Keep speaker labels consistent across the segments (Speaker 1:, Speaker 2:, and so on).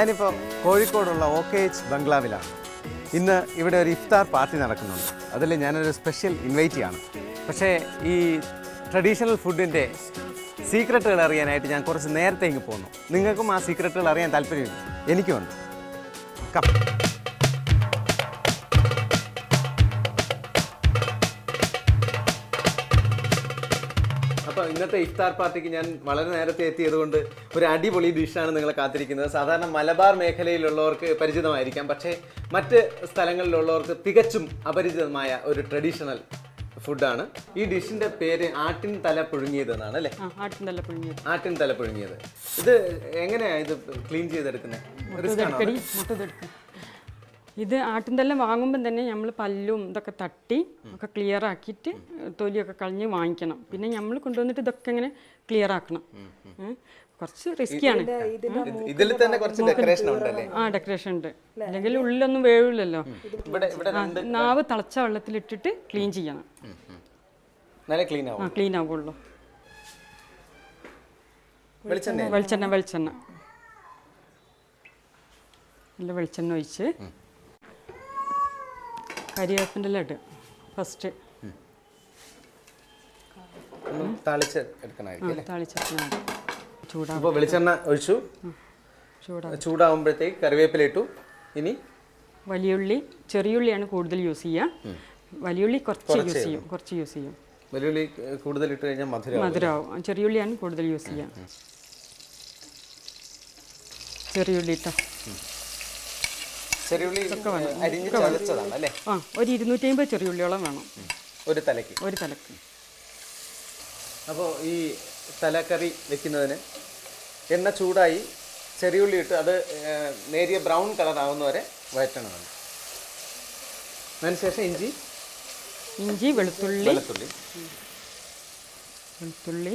Speaker 1: ഞാനിപ്പോൾ കോഴിക്കോടുള്ള O K H ബംഗ്ലാവിലാണ്. ഇന്ന് ഇവിടെ ഒരു ഇഫ്താർ പാർട്ടി നടക്കുന്നുണ്ട്. അതിൽ ഞാനൊരു സ്പെഷ്യൽ ഇൻവൈറ്റി ആണ് പക്ഷേ ഈ ട്രഡീഷണൽ ഫുഡിന്റെ സീക്രട്ടുകൾ അറിയാനായിട്ട് ഞാൻ കുറച്ച് നേരത്തെ ഇങ്ങ് പോന്നു. നിങ്ങൾക്കും ആ സീക്രട്ടുകൾ അറിയാൻ താല്പര്യമില്ല. എനിക്കുമുണ്ട് കം. ഇന്നത്തെ ഇഫ്താർ പാർട്ടിക്ക് ഞാൻ വളരെ നേരത്തെ എത്തിയതുകൊണ്ട് ഒരു അടിപൊളി ഡിഷാണ് നിങ്ങളെ കാത്തിരിക്കുന്നത്. സാധാരണ മലബാർ മേഖലയിലുള്ളവർക്ക് പരിചിതമായിരിക്കാം പക്ഷേ മറ്റ് സ്ഥലങ്ങളിലുള്ളവർക്ക് തികച്ചും അപരിചിതമായ ഒരു ട്രഡീഷണൽ ഫുഡാണ്. ഈ ഡിഷിന്റെ പേര് ആട്ടിൻ തല പുഴുങ്ങിയത് എന്നാണ് അല്ലേ
Speaker 2: ആട്ടിൻ നല്ല പുഴുങ്ങിയത്.
Speaker 1: ആട്ടിൻ തല പുഴുങ്ങിയത്. ഇത് എങ്ങനെയാ ഇത് ക്ലീൻ ചെയ്തെടുക്കുന്നത്
Speaker 2: ഇത് ആട്ടിൻതെല്ലാം വാങ്ങുമ്പം തന്നെ നമ്മൾ പല്ലും ഇതൊക്കെ തട്ടി ഒക്കെ ക്ലിയർ ആക്കിയിട്ട് തൊലിയൊക്കെ കളഞ്ഞ് വാങ്ങിക്കണം. പിന്നെ നമ്മൾ കൊണ്ടുവന്നിട്ട് ഇതൊക്കെ ഇങ്ങനെ ക്ലിയർ ആക്കണം? കുറച്ച് റിസ്ക്കിയാണ്
Speaker 1: ഇതിൽ തന്നെ കുറച്ച് ഡെക്കറേഷൻ ഉണ്ടല്ലേ?
Speaker 2: ആ ഡെക്കറേഷൻ ഉണ്ട്. അല്ലെങ്കിൽ ഉള്ളിലൊന്നും വേവില്ലല്ലോ.
Speaker 1: ഇവിടെ ഇവിടെ
Speaker 2: ആ, നാവ് തിളച്ച വെള്ളത്തിലിട്ടിട്ട് ക്ലീൻ ചെയ്യണം.
Speaker 1: നല്ല ക്ലീൻ ആവും
Speaker 2: ആ ക്ലീൻ ആവുള്ളൂ.
Speaker 1: വെളിച്ചെണ്ണ?
Speaker 2: വെളിച്ചെണ്ണ വെളിച്ചെണ്ണ. നല്ല വെളിച്ചെണ്ണ ഒഴിച്ച് കരിവേപ്പിന്റെ ലഡ് ഫസ്റ്റ്
Speaker 1: താളിച്ച് എടുക്കണമായിരിക്കും അല്ലേ?
Speaker 2: താളിച്ചെണ്ണ ചൂടാ.
Speaker 1: അപ്പോൾ വെളിച്ചെണ്ണ ഒഴിച്ചു.
Speaker 2: ചൂടാ.
Speaker 1: ചൂടാവുമ്പോഴത്തേക്ക് കറിവേപ്പില ഇട്ടു. ഇനി
Speaker 2: വലിയുള്ളി ചെറിയുള്ളിയാണ് കൂടുതൽ യൂസ് ചെയ്യുക വലിയുള്ളി കുറച്ച് യൂസ് ചെയ്യും കുറച്ച് യൂസ് ചെയ്യും.
Speaker 1: വലിയുള്ളി കൂടുതൽ ഇട്ട് കഴിഞ്ഞാൽ മധുരം
Speaker 2: മധുരമാവും. ചെറിയുള്ളിയാണ് കൂടുതൽ യൂസ് ചെയ്യുക ചെറിയുള്ളി ഇട്ടോ.
Speaker 1: ചെറിയുള്ളി അരിഞ്ഞ് ചതച്ചതാണ് അല്ലേ?
Speaker 2: ആ ഒരു ഇരുന്നൂറ്റി അമ്പത് ചെറിയുള്ളിയോളം വേണം.
Speaker 1: ഒരു തലക്ക്
Speaker 2: ഒരു തലക്ക്
Speaker 1: അപ്പോൾ ഈ തലക്കറി വെക്കുന്നതിന് എണ്ണ ചൂടായി ചെറിയുള്ളി ഇട്ട് അത് നേരിയ ബ്രൗൺ കളർ ആവുന്ന വരെ വഴറ്റണമാണ് അതിനുശേഷം ഇഞ്ചി.
Speaker 2: ഇഞ്ചി വെളുത്തുള്ളി.
Speaker 1: വെളുത്തുള്ളി.
Speaker 2: വെളുത്തുള്ളി.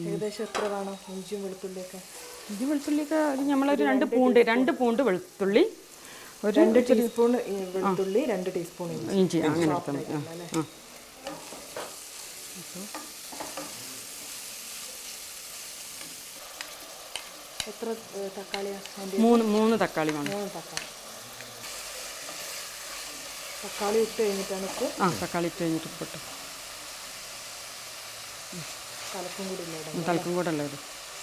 Speaker 3: ഏകദേശം എത്ര വേണം? ഇഞ്ചിയും വെളുത്തുള്ളിയൊക്കെ.
Speaker 2: ഇഞ്ചി വെളുത്തുള്ളിയൊക്കെ ഒരു നമ്മളൊരു രണ്ട് പൂണ്ട് രണ്ട് പൂണ്ട് വെളുത്തുള്ളി ഒരു
Speaker 3: രണ്ട് ടീസ്പൂൺ വെളുത്തുള്ളി രണ്ട് ടീസ്പൂൺ ഇഞ്ചി.
Speaker 2: അങ്ങനെ
Speaker 3: എത്ര തക്കാളി തക്കാളിയാ
Speaker 2: മൂന്ന് മൂന്ന് തക്കാളി വേണം.
Speaker 3: മൂന്ന് തക്കാളി. തക്കാളി ഇട്ട് കഴിഞ്ഞിട്ടാണ് ഉപ്പ്?
Speaker 2: ആ തക്കാളി ഇട്ട് കഴിഞ്ഞിട്ട് ഉപ്പിട്ട്
Speaker 3: കലക്കും കൂടി ഇല്ല? കലക്കും
Speaker 2: തലക്കും കൂടെ ഉള്ളത്.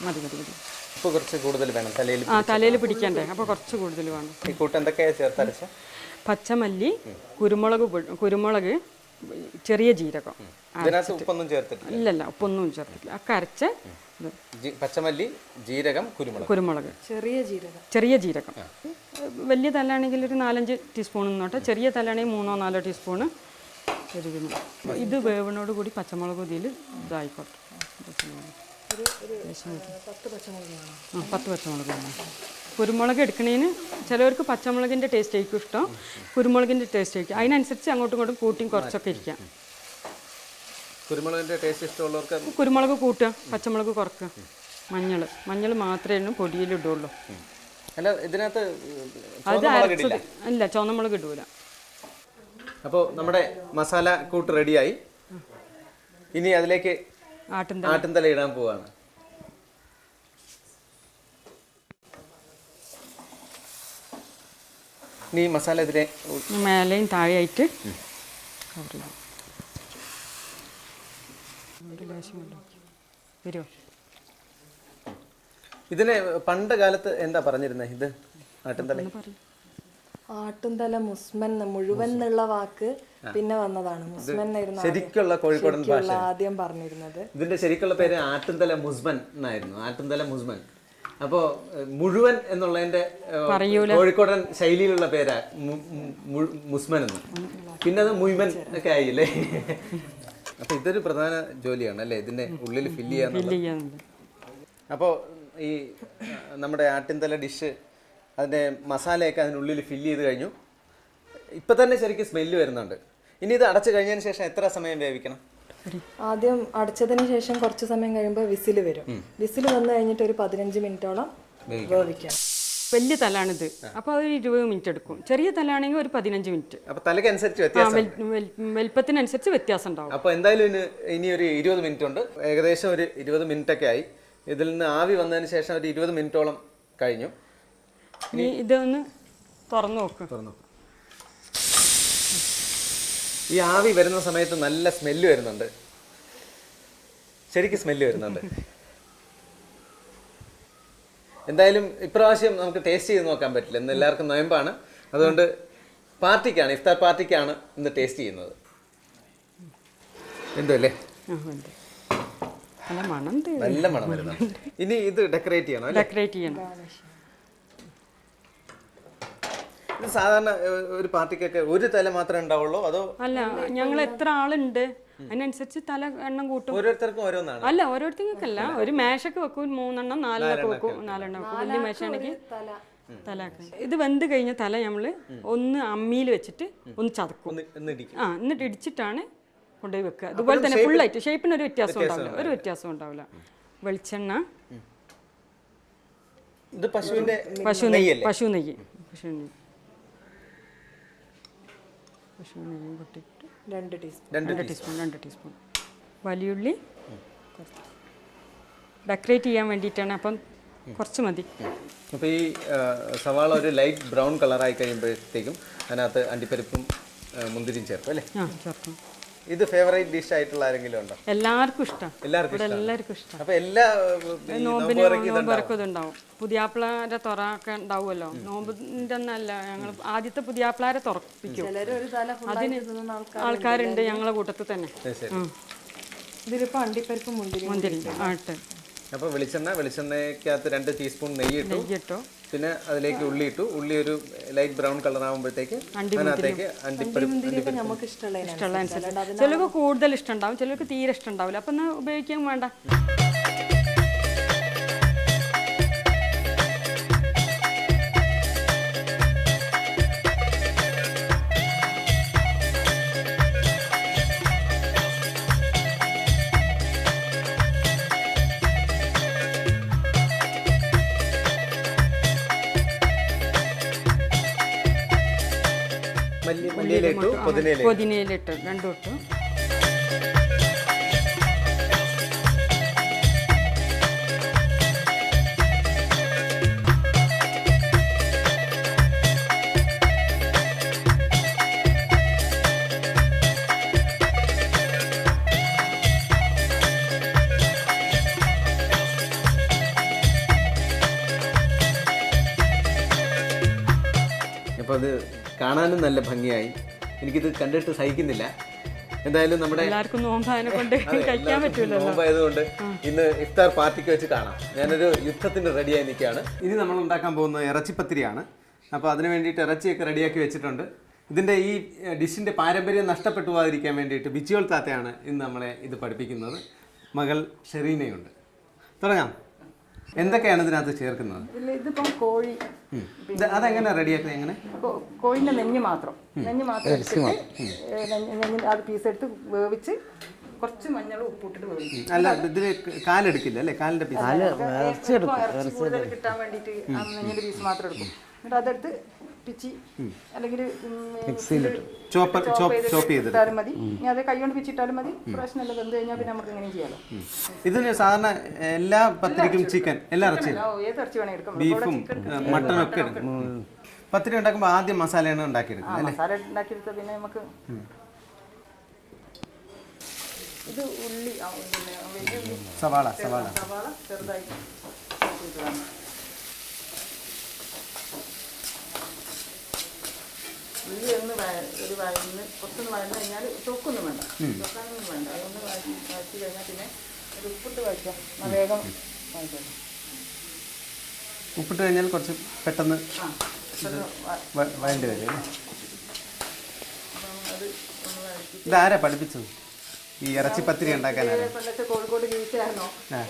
Speaker 2: മതി മതി മതി.
Speaker 1: ഉപ്പ് കുറച്ച് കൂടുതൽ വേണം. തലയിൽ
Speaker 2: ആ തലയിൽ പിടിക്കണ്ടേ? അപ്പോൾ കുറച്ച് കൂടുതൽ വേണം.
Speaker 1: ഈ കൂട്ട് എന്തൊക്കെയാണ് ചേർത്തരച്ച?
Speaker 2: പച്ചമല്ലി കുരുമുളക് കുരുമുളക് ചെറിയ ജീരകം.
Speaker 1: ഇതിനകത്ത് ഉപ്പൊന്നും ചേർത്തിട്ടില്ല.
Speaker 2: ഇല്ലല്ല ഉപ്പൊന്നും ചേർത്തില്ല ഒക്കെ അരച്ച് ഇത്.
Speaker 1: ജി- പച്ചമല്ലി ജീരകം കുരുമുളക്.
Speaker 2: കുരുമുളക്.
Speaker 3: ചെറിയ ജീരകം.
Speaker 2: ചെറിയ ജീരകം. വലിയ തലാണെങ്കിൽ ഒരു നാലഞ്ച് ടീസ്പൂൺ നിന്നോട്ടെ. ചെറിയ തലാണെങ്കിൽ മൂന്നോ നാലോ ടീസ്പൂണ് എരിവിന് ഇത് വേവിനോട് കൂടി പച്ചമുളക് ഇതിൽ ഇതായിക്കോട്ടെ.
Speaker 3: പച്ചമുളക്
Speaker 2: ആ പത്ത് പച്ചമുളക് വേണം കുരുമുളക് എടുക്കണേന് ചിലവർക്ക് പച്ചമുളകിന്റെ ടേസ്റ്റ് ആയിരിക്കും ഇഷ്ടം. കുരുമുളകിന്റെ ടേസ്റ്റ് ആയിരിക്കും. അതിനനുസരിച്ച് അങ്ങോട്ടും ഇങ്ങോട്ടും കൂട്ടിയും കുറച്ചൊക്കെ ഇരിക്കാം.
Speaker 1: കുരുമുളകിന്റെ ടേസ്റ്റ് ഇഷ്ടമുള്ളവർക്ക്
Speaker 2: കുരുമുളക് കൂട്ടുക പച്ചമുളക് കുറക്കുക. മഞ്ഞൾ മഞ്ഞൾ മാത്രമേ പൊടിയിൽ ഇടുള്ളൂ.
Speaker 1: അല്ല ഇതിനകത്ത്
Speaker 2: അത് അരച്ചത് അല്ല ചുവന്നമുളക് ഇടൂല.
Speaker 1: അപ്പോൾ നമ്മുടെ മസാല കൂട്ട് റെഡിയായി ഇനി അതിലേക്ക്
Speaker 2: ആട്ടിൻ
Speaker 1: ആട്ടിൻതല ഇടാൻ പോവാണ്. ഇനി ഈ മസാല ഇതിലെ
Speaker 2: മേലെയും താഴെയായിട്ട് കവർ ചെയ്യും. വരുമോ
Speaker 1: ഇതിനെ പണ്ട് കാലത്ത് എന്താ പറഞ്ഞിരുന്നത് ഇത്? ആട്ടിൻതല.
Speaker 2: പറയും.
Speaker 3: ആട്ടുംതല മുസ്മൻ മുഴുവൻ എന്നുള്ള വാക്ക് പിന്നെ വന്നതാണ്. മുസ്മൻ
Speaker 1: ശരിക്കുള്ള കോഴിക്കോടൻ ഭാഷ
Speaker 3: ആദ്യം പറഞ്ഞിരുന്നത്.
Speaker 1: ഇതിന്റെ ശരിക്കുള്ള പേര് ആട്ടുംതല മുസ്മൻ എന്നായിരുന്നു. ആട്ടുംതല മുസ്മൻ. അപ്പോ മുഴുവൻ എന്നുള്ളതിന്റെ എന്റെ കോഴിക്കോടൻ ശൈലിയിലുള്ള പേരാ മുസ്മൻ എന്ന്. പിന്നെ അത് മുയ്മൻ ഒക്കെ ആയില്ലേ? അപ്പൊ ഇതൊരു പ്രധാന ജോലിയാണ് അല്ലേ? ഇതിന്റെ ഉള്ളിൽ ഫില്ല്
Speaker 2: ചെയ്യാൻ
Speaker 1: അപ്പോൾ ഈ നമ്മുടെ ആട്ടിൻതല ഡിഷ് അതിന്റെ മസാലയൊക്കെ അതിനുള്ളിൽ ഫില്ല് ചെയ്ത് കഴിഞ്ഞു. ഇപ്പം തന്നെ ശരിക്കും സ്മെല്ല് വരുന്നുണ്ട്. ഇനി ഇത് അടച്ചു കഴിഞ്ഞതിന് ശേഷം എത്ര സമയം വേവിക്കണം?
Speaker 3: ആദ്യം അടച്ചതിന് ശേഷം കുറച്ച് സമയം കഴിയുമ്പോൾ വിസിൽ വരും. വിസിൽ വന്നു കഴിഞ്ഞിട്ട് ഒരു പതിനഞ്ച് മിനിറ്റോളം വേവിക്കാം.
Speaker 2: വലിയ തലാണിത്. അപ്പോൾ അത് ഇരുപത് മിനിറ്റ് എടുക്കും. ചെറിയ തലാണെങ്കിൽ ഒരു പതിനഞ്ച് മിനിറ്റ്.
Speaker 1: അപ്പോൾ തലയ്ക്ക് അനുസരിച്ച്
Speaker 2: വലിപ്പത്തിനനുസരിച്ച് വ്യത്യാസം ഉണ്ടാവും.
Speaker 1: അപ്പോൾ എന്തായാലും ഇനി ഒരു ഇരുപത് മിനിറ്റ് ഉണ്ട് ഏകദേശം ഒരു ഇരുപത് മിനിറ്റ് ഒക്കെ ആയി. ഇതിൽ നിന്ന് ആവി വന്നതിന് ശേഷം ഒരു ഇരുപത് മിനിറ്റോളം കഴിഞ്ഞു.
Speaker 2: ഇനി ഇതൊന്ന് തുറന്നു നോക്കുക
Speaker 1: തുറന്നു ഈ ആവി വരുന്ന സമയത്ത് നല്ല സ്മെല്ല് വരുന്നുണ്ട്. ശരിക്കും സ്മെല്ല് വരുന്നുണ്ട്. എന്തായാലും ഇപ്രാവശ്യം നമുക്ക് ടേസ്റ്റ് ചെയ്ത് നോക്കാൻ പറ്റില്ല. ഇന്ന് എല്ലാവർക്കും നോയമ്പാണ്. അതുകൊണ്ട് പാർട്ടിക്കാണ് ഇഫ്താർ പാർട്ടിക്കാണ് ഇന്ന് ടേസ്റ്റ് ചെയ്യുന്നത്. എന്തോ അല്ലേ?
Speaker 2: നല്ല മണം
Speaker 1: നല്ല മണം വരുന്നുണ്ട്. ഇനി ഇത് ഡെക്കറേറ്റ് ചെയ്യണം
Speaker 2: ഡെക്കറേറ്റ് ചെയ്യണം.
Speaker 1: ഇത് സാധാരണ ഒരു പാർട്ടിക്കൊക്കെ ഒരു തല മാത്രമേ ഉണ്ടാവുള്ളൂ? അതോ
Speaker 2: അല്ല ഞങ്ങൾ എത്ര ആളുണ്ട്? അതിനനുസരിച്ച് തല എണ്ണം കൂട്ടും.
Speaker 1: ഓരോരുത്തർക്കും ഓരോന്നാണ്.
Speaker 2: അല്ല ഓരോരുത്തർക്കല്ല ഒരു മേശക്ക് വെക്കും മൂന്നെണ്ണം നാലെണ്ണം വെക്കും നാലെണ്ണം വെക്കും. വലിയ മേശയാണെങ്കിൽ
Speaker 3: തല.
Speaker 2: തലാക്ക ഇത് വെന്ത് കഴിഞ്ഞ തല നമ്മൾ ഒന്ന് അമ്മിയിൽ വെച്ചിട്ട് ഒന്ന് ചതക്കും.
Speaker 1: ഒന്ന് ഒന്ന് ഇടിക്കും.
Speaker 2: ആ എന്നിട്ട് ഇടിച്ചിട്ടാണ് കൊണ്ടുപോയി വെക്കുക. അതുപോലെ തന്നെ ഫുള്ളായിട്ട് ഷേപ്പിന് ഒരു വ്യത്യാസം ഉണ്ടാവില്ല. ഒരു വ്യത്യാസം ഉണ്ടാവില്ല. വെളിച്ചെണ്ണ.
Speaker 1: ഇത് പശുവിന്റെ
Speaker 2: പശു നെയ്യ് പശു നെയ്യ്. പശു നെയ്യ്. പശു നെയ്യ് പൊട്ടിട്ട്
Speaker 3: രണ്ട് ടീസ്പൂൺ.
Speaker 1: രണ്ട്
Speaker 2: രണ്ട് ടീസ്പൂൺ. രണ്ട് ടീസ്പൂൺ. വലിയുള്ളി ഡെക്കറേറ്റ് ചെയ്യാൻ വേണ്ടിയിട്ടാണ്. അപ്പം കുറച്ച് മതി.
Speaker 1: അപ്പോൾ ഈ സവാള ഒരു ലൈറ്റ് ബ്രൗൺ കളറായി കഴിയുമ്പോഴത്തേക്കും അതിനകത്ത് അണ്ടിപ്പരിപ്പും മുന്തിരിയും ചേർക്കും അല്ലേ?
Speaker 2: ആ ചേർക്കും.
Speaker 1: ഇത് ഫേവറേറ്റ് ഡിഷ് ആയിട്ടുള്ള ആരെങ്കിലും ഉണ്ടോ?
Speaker 2: എല്ലാവർക്കും ഇഷ്ടം.
Speaker 1: എല്ലാവർക്കും
Speaker 2: ഇവിടെ എല്ലാവർക്കും ഇഷ്ടം.
Speaker 1: അപ്പൊ എല്ലാ ഈ
Speaker 2: നോമ്പിന്
Speaker 1: നോമ്പുതുറയ്ക്ക് ഇത്
Speaker 2: നോമ്പറക്കും ഇതുണ്ടാവും. പുതിയാപ്പിളാരെ തുറക്കെ ഉണ്ടാവുമല്ലോ. നോമ്പിന്റെ ഒന്നല്ല ഞങ്ങൾ ആദ്യത്തെ പുതിയാപ്പിളാരെ തുറപ്പിക്കും.
Speaker 3: ചിലര് ഒരു തല
Speaker 2: അതിന് ആൾക്കാരുണ്ട് ഞങ്ങളെ കൂട്ടത്തിൽ തന്നെ.
Speaker 1: ശരി
Speaker 3: ഇതിലിപ്പോ അണ്ടിപ്പരിപ്പ് മുന്തിരി
Speaker 2: മുന്തിരി ആട്ട്
Speaker 1: അപ്പൊ വെളിച്ചെണ്ണ വെളിച്ചെണ്ണയ്ക്കകത്ത് രണ്ട് ടീസ്പൂൺ നെയ്യ് ഇട്ടു.
Speaker 2: നെയ്യിട്ടോ
Speaker 1: പിന്നെ അതിലേക്ക് ഉള്ളി ഇട്ടു ഉള്ളി ഒരു ലൈറ്റ് ബ്രൗൺ കളർ ആകുമ്പോഴത്തേക്ക് അതിനകത്തേക്ക്
Speaker 3: നമുക്ക് ഇഷ്ടമുള്ള
Speaker 2: ചിലർക്ക് കൂടുതൽ ഇഷ്ടം ഉണ്ടാവും ചിലർക്ക് തീരെ ഇഷ്ടം ഉണ്ടാവില്ല അപ്പം എന്നാൽ ഉപയോഗിക്കാൻ വേണ്ട.
Speaker 1: മല്ലി മല്ലിയില ഇട്ടു പുതിനയില ഇട്ടു.
Speaker 2: പൊതിനയിലിട്ട് രണ്ടും ഇട്ടു
Speaker 1: അപ്പോൾ അത് കാണാനും നല്ല ഭംഗിയായി. എനിക്കിത് കണ്ടിട്ട് സഹിക്കുന്നില്ല. എന്തായാലും നമ്മുടെ
Speaker 2: എല്ലാവർക്കും കഴിക്കാൻ
Speaker 1: നോമ്പായതുകൊണ്ട് ഇന്ന് ഇഫ്താർ പാർട്ടിക്ക് വെച്ച് കാണാം. ഞാനൊരു യുദ്ധത്തിന് റെഡിയായി നിൽക്കുകയാണ്. ഇനി നമ്മൾ ഉണ്ടാക്കാൻ പോകുന്നത് ഇറച്ചിപ്പത്തിരിയാണ് അപ്പോൾ അതിന് വേണ്ടിയിട്ട് ഇറച്ചിയൊക്കെ റെഡിയാക്കി വെച്ചിട്ടുണ്ട്. ഇതിന്റെ ഈ ഡിഷിന്റെ പാരമ്പര്യം നഷ്ടപ്പെട്ടു പോകാതിരിക്കാൻ വേണ്ടിയിട്ട് ബിജിയോൾ താത്തയാണ് ഇന്ന് നമ്മളെ ഇത് പഠിപ്പിക്കുന്നത്. മകൾ ഷെറീനയുണ്ട്. തുടങ്ങാം. എന്തൊക്കെയാണ് ഇതിനകത്ത് ചേർക്കുന്നത്?
Speaker 3: ഇതിൽ ഇതിപ്പം കോഴി.
Speaker 1: അതെങ്ങനെ റെഡിയാക്കുന്നത്? എങ്ങനെ?
Speaker 3: കോ- കോഴിന്റെ നെഞ്ഞ് മാത്രം. നെഞ്ഞ് മാത്രം നെഞ്ഞ് നെഞ്ഞിന്റെ അത് പീസ് എടുത്ത് വേവിച്ച് കുറച്ച് മഞ്ഞൾ ഉപ്പിട്ടിട്ട് വേവിക്കും.
Speaker 1: അല്ല ഇതിൽ കാലെടുക്കില്ല അല്ലേ? കാലിന്റെ പീസ്.
Speaker 3: ഇറച്ചി കൂടുതൽ കിട്ടാൻ വേണ്ടിയിട്ട് ആ നെഞ്ഞിന്റെ പീസ് മാത്രം എടുക്കും. എന്നിട്ട് അതെടുത്ത് പിച്ചി അല്ലെങ്കിൽ ഇട്ടാലും മതി. ഇനി അത് കൈ കൊണ്ട് പിച്ചിട്ടാലും മതി. പ്രശ്നമില്ല വെന്ത് കഴിഞ്ഞാൽ പിന്നെ നമുക്ക് ഇങ്ങനെ ചെയ്യാലോ.
Speaker 1: ഇതിന് സാധാരണ എല്ലാ പത്തിരിക്കും ചിക്കൻ എല്ലാ ഇറച്ചിയും.
Speaker 3: ഏത് ഇറച്ചി വേണേ എടുക്കാം.
Speaker 1: ബീഫും മട്ടനും ഒക്കെ പത്തിരി ഉണ്ടാക്കുമ്പോൾ ആദ്യം മസാലയാണ് ഉണ്ടാക്കിയെടുക്കുന്നത്
Speaker 3: മസാല ഉണ്ടാക്കിയെടുത്ത പിന്നെ നമുക്ക് ഇത് ഉള്ളി
Speaker 1: സവാള സവാള.
Speaker 3: സവാള ചെറുതായി ഉള്ളി ഒന്ന് ഒരു വഴന്ന് കുറച്ചൊന്ന് വഴന്ന് കഴിഞ്ഞാൽ തൊക്കൊന്നും വേണ്ട. തൊക്കാനൊന്നും വേണ്ട. അതൊന്ന് വഴറ്റി കഴിഞ്ഞാൽ പിന്നെ ഒരു ഉപ്പിട്ട് വഴിക്കാം വേഗം വഴിക്കാം
Speaker 1: ഉപ്പിട്ട് കഴിഞ്ഞാൽ കുറച്ച് പെട്ടെന്ന് വഴണ്ടി വരും ഇതാരാ പഠിപ്പിച്ചത്? ഈ ഇറച്ചി പത്തിരി
Speaker 3: ഉണ്ടാക്കാൻ കോഴിക്കോട് ജീവിച്ചായിരുന്നോ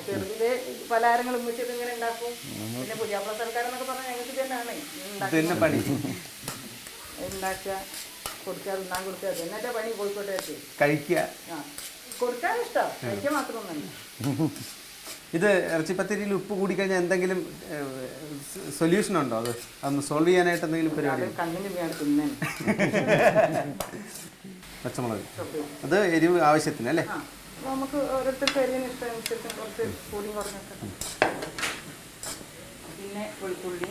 Speaker 3: ചെറുതിലെ പലഹാരങ്ങളും ഉമ്മിച്ചത് ഇങ്ങനെ ഉണ്ടാക്കും. പിന്നെ പുതിയാപ്പിള സർക്കാരെന്നൊക്കെ പറഞ്ഞാൽ ഞങ്ങൾക്ക് ഇത് തന്നെയാണ്
Speaker 1: ഇത് തന്നെ പണി.
Speaker 3: ഉണ്ടാക്കുക കൊടുക്കുക തിന്നാൻ കൊടുക്കുക ഇത് പണി?
Speaker 1: കഴിക്കുക.
Speaker 3: കൊടുക്കാൻ ഇഷ്ടം. മാത്രമൊന്നുമല്ല.
Speaker 1: ഇത് ഇറച്ചിപ്പത്തിരിയിൽ ഉപ്പ് കൂടിക്കഴിഞ്ഞാൽ എന്തെങ്കിലും സൊല്യൂഷൻ ഉണ്ടോ? അത് അതൊന്ന് സോൾവ് ചെയ്യാനായിട്ട് എന്തെങ്കിലും പരിപാടി പച്ചമുളക്. അത് എരിവ് ആവശ്യത്തിന് അല്ലേ?
Speaker 3: നമുക്ക് ഓരോരുത്തർക്ക് എരിവിന് ഇഷ്ടമനുസരിച്ച് കുറച്ച് കുറഞ്ഞൊക്കെ. പിന്നെ വെളുത്തുള്ളി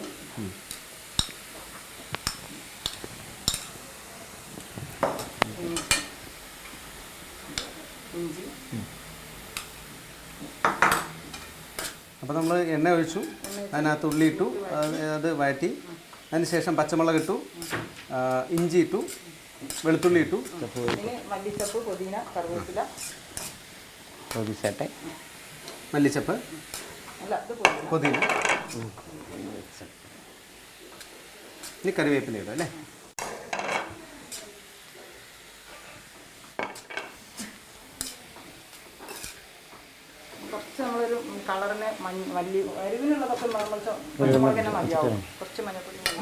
Speaker 3: ഇഞ്ചി ഇഞ്ചി
Speaker 1: അപ്പോൾ നമ്മൾ എണ്ണ ഒഴിച്ചു അതിനകത്ത് ഉള്ളി ഇട്ടു അത് വഴറ്റി അതിന് ശേഷം പച്ചമുളക് ഇട്ടു ഇഞ്ചി ഇട്ടു വെളുത്തുള്ളി ഇട്ടു.
Speaker 3: പിന്നെ മല്ലിച്ചപ്പ് പുതിന കറിവേപ്പില.
Speaker 1: മല്ലിച്ചപ്പ്.
Speaker 3: അല്ല ഇത് പുതിന.
Speaker 1: പുതിന. ഇനി കറിവേപ്പില ഇടും അല്ലേ
Speaker 3: കുറച്ച് നമ്മളൊരു കളറിന് മഞ്ഞ മല്ലി എരിവിനുള്ളതൊക്കെ നോർമൽ പച്ചമുളക് തന്നെ മതിയാവും. കുറച്ച് മഞ്ഞപ്പൊടി മതി.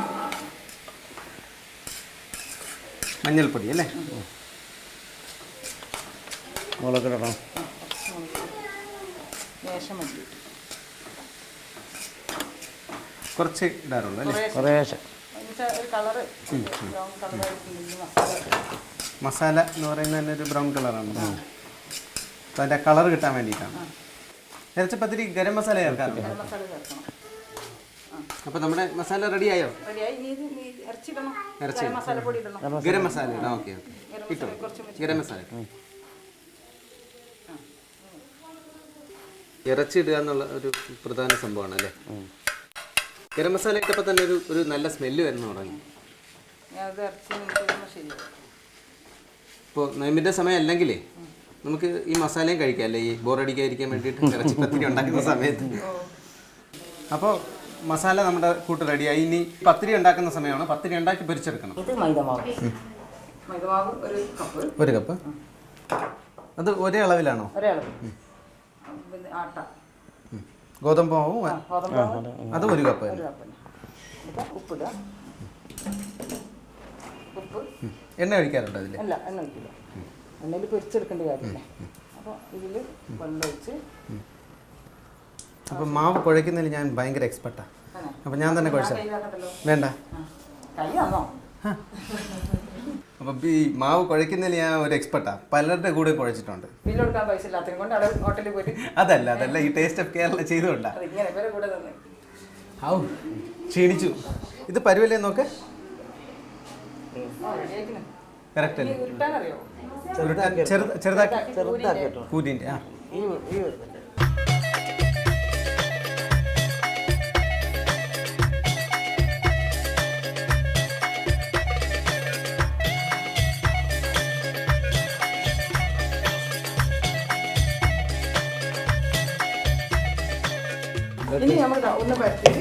Speaker 1: മഞ്ഞൾപ്പൊടി അല്ലേ?
Speaker 4: മുളകിടണം
Speaker 3: ലേശം മതി
Speaker 1: കുറച്ച് ഇടാറുള്ളൂ അല്ലേ?
Speaker 4: കുറേശ്ശെ.
Speaker 3: മസാല.
Speaker 1: മസാല എന്ന് പറയുന്നത് തന്നെ ഒരു ബ്രൗൺ കളറാണ്. അതിന്റെ കളർ കിട്ടാൻ വേണ്ടിയിട്ടാണ്. ഇറച്ചിപ്പത്തിരി ഗരം മസാല ചേർക്കാം
Speaker 3: ഗരം മസാല ചേർക്കണം.
Speaker 1: അപ്പോൾ നമ്മുടെ മസാല
Speaker 3: റെഡി ആയോ?
Speaker 1: ഇറച്ചി
Speaker 3: ഗരം
Speaker 1: മസാല ഇടാം. Okay okay.
Speaker 3: ഗരം മസാല കുറച്ച്
Speaker 1: മസാല ഇട്ടോ. ഇറച്ചി ഇടുക എന്നുള്ള ഒരു പ്രധാന സംഭവമാണ് അല്ലേ ഗരം മസാല ഇട്ടപ്പോൾ തന്നെ ഒരു ഒരു നല്ല സ്മെല്ല് വരുന്ന തുടങ്ങി.
Speaker 3: നൈമിന്റെ
Speaker 1: ഇപ്പോൾ നോയമ്പിന്റെ സമയം അല്ലെങ്കിലേ നമുക്ക് ഈ മസാലയും കഴിക്കാം അല്ലേ ഈ ബോറടിക്കാതിരിക്കാൻ വേണ്ടിയിട്ട് ഇറച്ചി പത്തിരി ഉണ്ടാക്കുന്ന സമയത്ത്. അപ്പോൾ മസാല നമ്മുടെ കൂട്ട് റെഡിയായി ഇനി പത്തിരി ഉണ്ടാക്കുന്ന സമയമാണ്. പത്തിരി ഉണ്ടാക്കി പൊരിച്ചെടുക്കണം.
Speaker 3: ഒരു കപ്പ്.
Speaker 1: ഒരു കപ്പ്? അത് ഒരേ അളവിലാണോ? ഗോതമ്പ് മാവും
Speaker 3: ഗോതമ്പാവ്
Speaker 1: അത് ഒരു കപ്പ് എണ്ണ കഴിക്കാറുണ്ടോ അതിൽ
Speaker 3: അല്ല എണ്ണ ഒഴിക്കില്ല. എണ്ണയിൽ പൊരിച്ചെടുക്കേണ്ട കാര്യമില്ല. അപ്പോൾ ഇതിൽ വെള്ളം ഒഴിച്ച്
Speaker 1: അപ്പം മാവ് കുഴയ്ക്കുന്നതിൽ ഞാൻ ഭയങ്കര എക്സ്പെർട്ടാണ് അപ്പം ഞാൻ തന്നെ കുഴച്ച. വേണ്ട. അപ്പൊ ഈ മാവ് കുഴയ്ക്കുന്നതിൽ ഞാൻ ഒരു എക്സ്പെർട്ടാണ് പലരുടെ കൂടെ കുഴച്ചിട്ടുണ്ട്. അതല്ല അതല്ല. ഈ ടേസ്റ്റ് ഓഫ് കേരള
Speaker 3: ചെയ്തുകൊണ്ടാ.
Speaker 1: ഔ ക്ഷീണിച്ചു. ഇത് പരുവല്ലേ നോക്ക്? കറക്റ്റ് അല്ലേ? ചെറുതാക്കി.
Speaker 4: ചെറുതാക്കി കേട്ടോ
Speaker 1: കൂരിന്റെ ആ.
Speaker 3: ഇനി നമ്മൾ ഒന്ന് പരത്തിയിട്ട്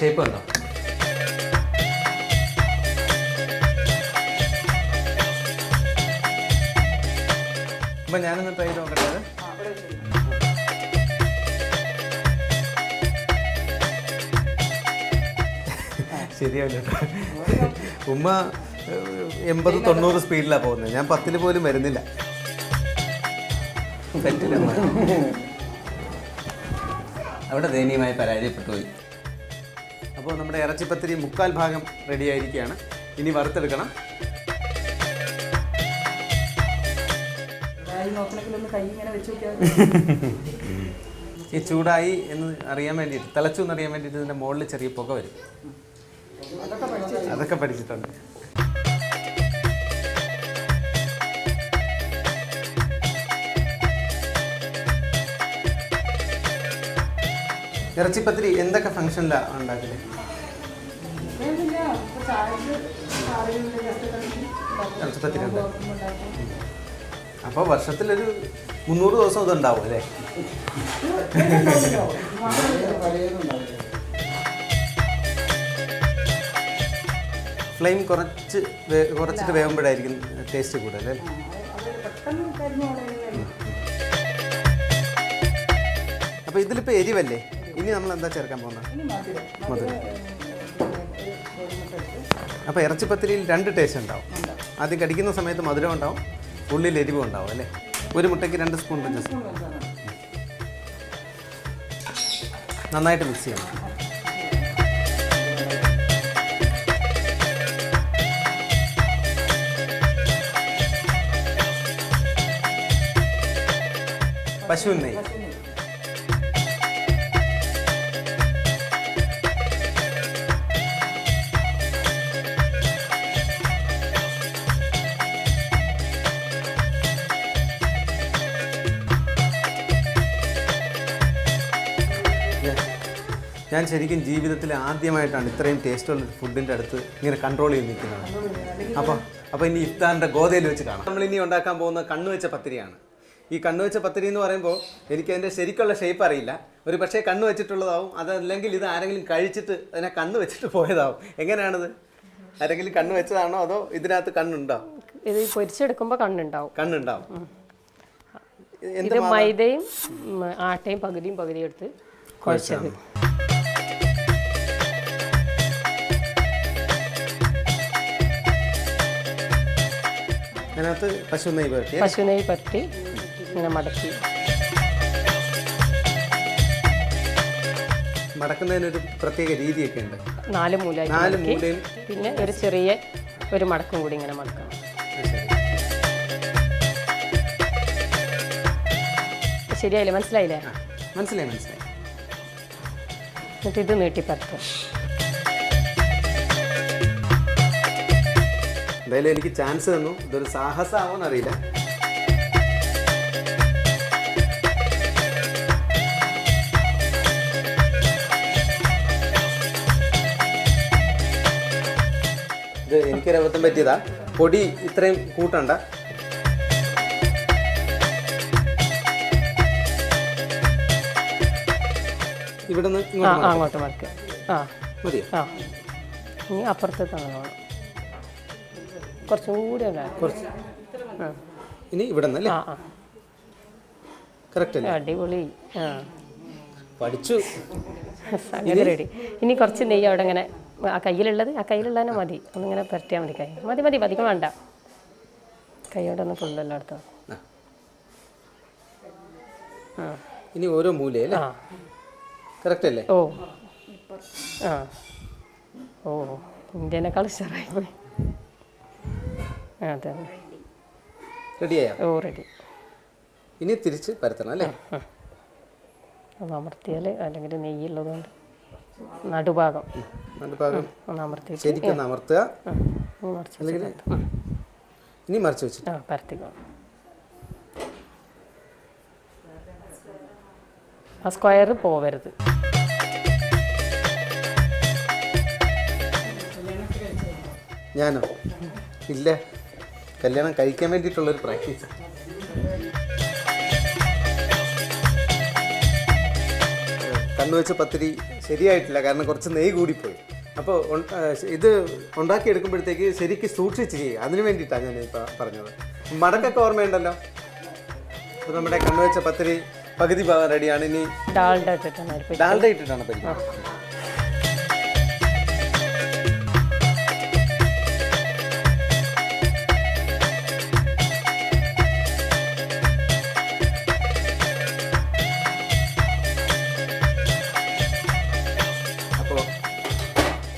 Speaker 1: ഷേപ്പ് കണ്ടോ അപ്പൊ ഞാനൊന്ന് ട്രൈ ചെയ്ത് നോക്കട്ടെ. ശരിയാവില്ല ഉമ്മ എൺപത് തൊണ്ണൂറ് സ്പീഡിലാണ് പോകുന്നത്. ഞാൻ പത്തിൽ പോലും വരുന്നില്ല. പറ്റില്ല അവിടെ ദയനീയമായി പരാജയപ്പെട്ടു പോയി. അപ്പോൾ നമ്മുടെ ഇറച്ചിപ്പത്തിരി മുക്കാൽ ഭാഗം റെഡി ആയിരിക്കുകയാണ്. ഇനി വറുത്തെടുക്കണം.
Speaker 3: ഈ
Speaker 1: ചൂടായി എന്ന് അറിയാൻ വേണ്ടിയിട്ട് തിളച്ചു എന്ന് അറിയാൻ വേണ്ടിയിട്ട് ഇതിന്റെ മുകളിൽ ചെറിയ പുക വരും.
Speaker 3: അതൊക്കെ
Speaker 1: പഠിച്ചിട്ടുണ്ട്. ഇറച്ചിപ്പത്തിരി എന്തൊക്കെ ഫംഗ്ഷനിലാണ്
Speaker 3: കളിച്ച്
Speaker 1: ഇറച്ചിപ്പത്തിരി അപ്പോൾ വർഷത്തിലൊരു മുന്നൂറ് ദിവസം ഇതുണ്ടാവും അല്ലേ? ഫ്ലെയിം കുറച്ച് കുറച്ചിട്ട് വേകുമ്പോഴായിരിക്കും ടേസ്റ്റ് കൂടുതൽ അപ്പോൾ ഇതിലിപ്പോൾ എരിവല്ലേ? ഇനി നമ്മൾ എന്താ ചേർക്കാൻ പോകുന്നത്?
Speaker 3: മധുരം.
Speaker 1: അപ്പോൾ ഇറച്ചിപ്പത്തിരിയിൽ രണ്ട് ടേസ്റ്റ് ഉണ്ടാവും. ആദ്യം കടിക്കുന്ന സമയത്ത് മധുരം ഉണ്ടാവും ഉള്ളിൽ എരിവും ഉണ്ടാവും അല്ലേ? ഒരു മുട്ടയ്ക്ക് രണ്ട് സ്പൂൺ പഞ്ചസാര നന്നായിട്ട് മിക്സ് ചെയ്യണം. പശു നെയ്യ്. ഞാൻ ശരിക്കും ജീവിതത്തിൽ ആദ്യമായിട്ടാണ് ഇത്രയും ടേസ്റ്റുള്ള ഫുഡിന്റെ അടുത്ത് ഇങ്ങനെ കൺട്രോൾ ചെയ്ത് നിൽക്കുന്നത്. അപ്പോൾ അപ്പോൾ ഇനി ഇഫ്താറിന്റെ ഗോതയിൽ വെച്ച് കാണാം. നമ്മൾ ഇനി ഉണ്ടാക്കാൻ പോകുന്ന കണ്ണുവെച്ച പത്തിരിയാണ്. ഈ കണ്ണുവെച്ച പത്തിരി എന്ന് പറയുമ്പോൾ എനിക്ക് അതിന്റെ ശരിക്കുള്ള ഷേപ്പ് അറിയില്ല. ഒരു പക്ഷേ കണ്ണ് വെച്ചിട്ടുള്ളതാവും. അതല്ലെങ്കിൽ ഇത് ആരെങ്കിലും കഴിച്ചിട്ട് അതിനെ കണ്ണ് വെച്ചിട്ട് പോയതാവും. എങ്ങനെയാണിത്? ആരെങ്കിലും കണ്ണ് വെച്ചതാണോ അതോ ഇതിനകത്ത് കണ്ണുണ്ടോ?
Speaker 5: ഇത് പൊരിച്ചെടുക്കുമ്പോൾ കണ്ണുണ്ടാവും.
Speaker 1: കണ്ണുണ്ടാവും.
Speaker 5: ഇത് മൈദയും ആട്ടയും പകുതിയും പകുതിയും എടുത്ത് കുഴച്ചത്.
Speaker 1: അതിനകത്ത് പശു നെയ്യ് പുരട്ടി
Speaker 5: പശു നെയ്യ് പറ്റി ഇങ്ങനെ മടക്കി.
Speaker 1: മടക്കുന്നതിനൊരു പ്രത്യേക രീതിയൊക്കെ ഉണ്ട്.
Speaker 5: നാല് മൂല
Speaker 1: നാല് മൂലയും
Speaker 5: പിന്നെ ഒരു ചെറിയ ഒരു മടക്കും കൂടി ഇങ്ങനെ മടക്കണം ശരിയായില്ലേ? മനസ്സിലായില്ലേ?
Speaker 1: മനസ്സിലായി മനസ്സിലായി.
Speaker 5: എന്നിട്ട് ഇത് നീട്ടിപ്പരത്തുക
Speaker 1: എന്തായാലും എനിക്ക് ചാൻസ് തന്നു. ഇതൊരു സാഹസമാവോന്ന് അറിയില്ല. ഇത് എനിക്കൊരു അബദ്ധം പറ്റിയതാ. പൊടി ഇത്രയും കൂട്ടണ്ട. ഇവിടെ നിന്ന് ഇങ്ങോട്ട്
Speaker 5: ആ, അങ്ങോട്ട് മറക്കുക ആ.
Speaker 1: മതിയോ?
Speaker 5: ആ. ഇനി അപ്പുറത്തേക്ക് അങ്ങനെ വേണം കുറച്ചും കൂടി
Speaker 1: കുറച്ച്.
Speaker 5: ആ.
Speaker 1: ഇനി ഇവിടെ നിന്നല്ലേ
Speaker 5: ആ ആ.
Speaker 1: കറക്റ്റ് അല്ലേ?
Speaker 5: അടിപൊളി. ആ.
Speaker 1: പഠിച്ചു.
Speaker 5: സംഗതി റെഡി ഇനി കുറച്ച് നെയ്യ് അവിടെ ഇങ്ങനെ ആ കയ്യിലുള്ളത് ആ കയ്യിലുള്ള തന്നെ മതി. ഒന്നിങ്ങനെ പുരട്ടിയാൽ മതി കൈ. മതി മതി അധികം വേണ്ട. കൈയോടെ ഒന്ന് ഫുള്ളല്ലോ.
Speaker 1: ആ. ഇനി ഓരോ മൂലയല്ലേ?
Speaker 5: ആ.
Speaker 1: കറക്റ്റ് അല്ലേ?
Speaker 5: ഓ. ആ. ഓ. ഇന്ത്യനേക്കാൾ ഉഷാറായി പോയി. അതെ
Speaker 1: റെഡിയായോ?
Speaker 5: ഓ റെഡി.
Speaker 1: ഇനി തിരിച്ച് പരത്തണം അല്ലേ?
Speaker 5: അത് അമർത്തിയാൽ അല്ലെങ്കിൽ നെയ്യുള്ളതുകൊണ്ട്. നടുഭാഗം.
Speaker 1: നടുഭാഗം.
Speaker 5: ഒന്ന് അമർത്തിയിട്ട്.
Speaker 1: ശരിക്കും അമർത്തുക.
Speaker 5: ഉം.
Speaker 1: ഇനി മറിച്ച് വെച്ചിട്ട്.
Speaker 5: ആ പരത്തിക്കോ. ആ സ്ക്വയർ പോവരുത്.
Speaker 1: ഞാനോ? ഇല്ല. കല്യാണം കഴിക്കാൻ വേണ്ടിയിട്ടുള്ളൊരു പ്രാക്ടീസ് കണ്ണു വെച്ച പത്തിരി ശരിയായിട്ടില്ല കാരണം കുറച്ച് നെയ്യ് കൂടിപ്പോയി. അപ്പോൾ ഇത് ഉണ്ടാക്കിയെടുക്കുമ്പോഴത്തേക്ക് ശരിക്ക് സൂക്ഷിച്ച് ചെയ്യുക. അതിന് വേണ്ടിയിട്ടാണ് ഞാൻ ഇപ്പോൾ പറഞ്ഞത്. മടക്കൊക്കെ ഓർമ്മയുണ്ടല്ലോ? അപ്പോൾ നമ്മുടെ കണ്ണുവെച്ച പത്തിരി പകുതി ഭാഗം റെഡിയാണ് ഇനി
Speaker 5: ഡാൽഡ ഇട്ടിട്ടാണ്
Speaker 1: ഡാൽഡ ഇട്ടിട്ടാണ് പരിപാടി.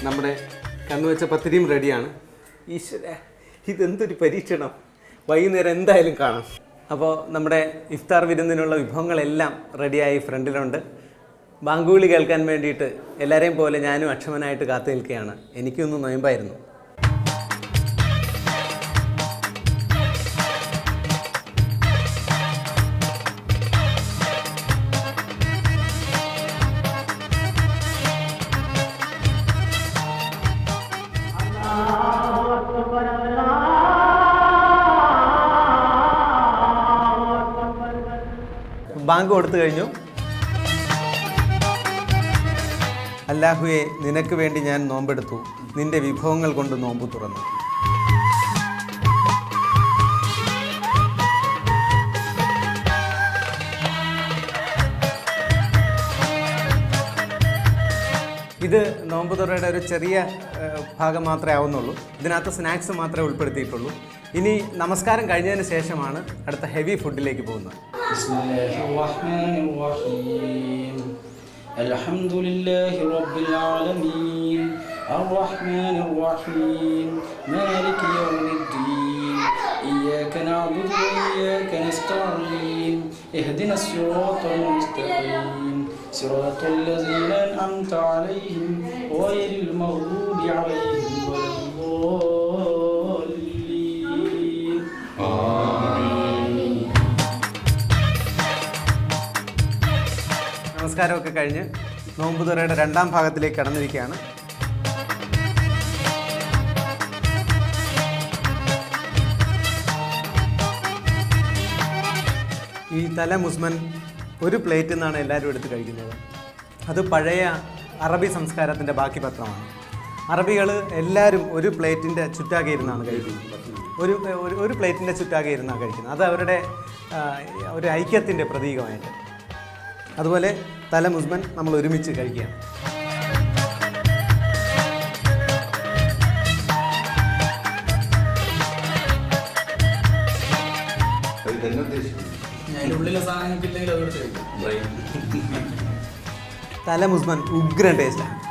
Speaker 1: നമ്മുടെ കണ്ണുവെച്ച പത്തിരിയും റെഡിയാണ് ഈശ്വര ഇതെന്തൊരു പരീക്ഷണം. വൈകുന്നേരം എന്തായാലും കാണാം. അപ്പോൾ നമ്മുടെ ഇഫ്താർ വിരുന്നിനുള്ള വിഭവങ്ങളെല്ലാം റെഡിയായി ഫ്രണ്ടിലുണ്ട്. ബാങ്കുവിളി കേൾക്കാൻ വേണ്ടിയിട്ട് എല്ലാവരെയും പോലെ ഞാനും അക്ഷമനായിട്ട് കാത്തു നിൽക്കുകയാണ്. എനിക്കൊന്ന് നൊയമ്പായിരുന്നു. ബാങ്ക് കൊടുത്തു കഴിഞ്ഞു. അല്ലാഹുവെ നിനക്ക് വേണ്ടി ഞാൻ നോമ്പെടുത്തു. നിന്റെ വിഭവങ്ങൾ കൊണ്ട് നോമ്പ് തുറന്നു. ഇത് നോമ്പ് തുറയുടെ ഒരു ചെറിയ ഭാഗം മാത്രമേ ആവുന്നുള്ളൂ. ഇതിനകത്ത് സ്നാക്സ് മാത്രമേ ഉൾപ്പെടുത്തിയിട്ടുള്ളൂ. ഇനി നമസ്കാരം കഴിഞ്ഞതിന് ശേഷമാണ് അടുത്ത ഹെവി ഫുഡിലേക്ക് പോകുന്നത്
Speaker 6: بسم الله الرحمن الرحيم الحمد لله رب العالمين الرحمن الرحيم مالك يوم الدين إياك نعبد وإياك نستعين اهدنا الصراط المستقيم صراط الذين أنعمت عليهم غير المغضوب عليهم
Speaker 1: നമസ്കാരമൊക്കെ കഴിഞ്ഞ് നോമ്പ് തുറയുടെ രണ്ടാം ഭാഗത്തിലേക്ക് കടന്നിരിക്കുകയാണ്. ഈ തല മുസ്മൻ ഒരു പ്ലേറ്റിൽ നിന്നാണ് എല്ലാവരും എടുത്ത് കഴിക്കുന്നത്. അത് പഴയ അറബി സംസ്കാരത്തിന്റെ ബാക്കി പത്രമാണ്. അറബികൾ എല്ലാവരും ഒരു പ്ലേറ്റിന്റെ ചുറ്റാകെ ഇരുന്നാണ് കഴിക്കുന്നത്. ഒരു ഒരു- പ്ലേറ്റിന്റെ ചുറ്റാകെ ഇരുന്നാണ് കഴിക്കുന്നത്. അത് അവരുടെ ഒരു ഐക്യത്തിന്റെ പ്രതീകമായിട്ട്. അതുപോലെ തല മുസ്മൻ നമ്മൾ ഒരുമിച്ച് കഴിക്കുകയാണ് തല മുസ്മൻ ഉഗ്രൻ ടേസ്റ്റാണ്